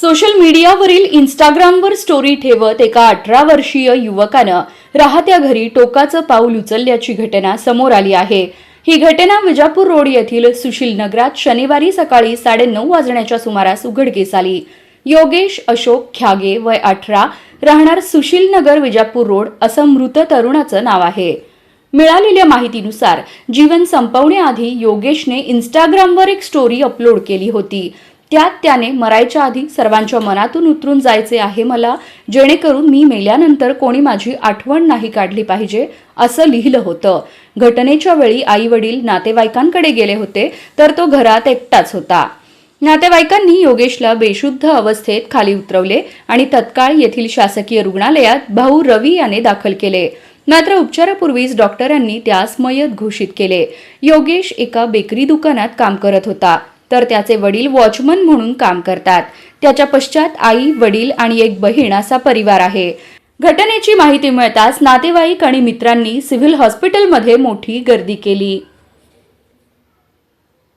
Social मीडियावरील इंस्टाग्रामवर story ठेवत एका अठरा वर्षीय युवकानं राहत्या घरी टोकाचं पाऊल उचलल्याची घटना समोर आली आहे. ही घटना विजापूर रोड येथील सुशील नगरात शनिवारी सकाळी साडेनऊ वाजण्याच्या सुमारास उघडकीस आली. योगेश अशोक ख्यागे वय अठरा राहणार सुशील नगर विजापूर रोड असं मृत तरुणाचं नाव आहे. मिळालेल्या माहितीनुसार जीवन संपवण्याआधी योगेशने इंस्टाग्रामवर एक स्टोरी अपलोड केली होती. त्यात त्याने मरायच्या आधी सर्वांच्या मनातून उतरून जायचे आहे मला जेणेकरून मी मेल्यानंतर कोणी माझी आठवण नाही काढली पाहिजे असं लिहिलं होतं. घटनेच्या वेळी आई वडील नातेवाईकांकडे गेले होते तर तो घरात एकटाच होता. नातेवाईकांनी योगेशला बेशुद्ध अवस्थेत खाली उतरवले आणि तत्काळ येथील शासकीय रुग्णालयात भाऊ रवी याने दाखल केले. मात्र उपचारापूर्वीच डॉक्टरांनी त्यास मयत घोषित केले. योगेश एका बेकरी दुकानात काम करत होता. तर त्याचे वडील वॉचमन म्हणून काम करतात. त्याच्या पश्चात आई वडील आणि एक बहीण असा परिवार आहे. घटनेची माहिती मिळताच नातेवाईक आणि मित्रांनी सिव्हिल हॉस्पिटलमध्ये मोठी गर्दी केली.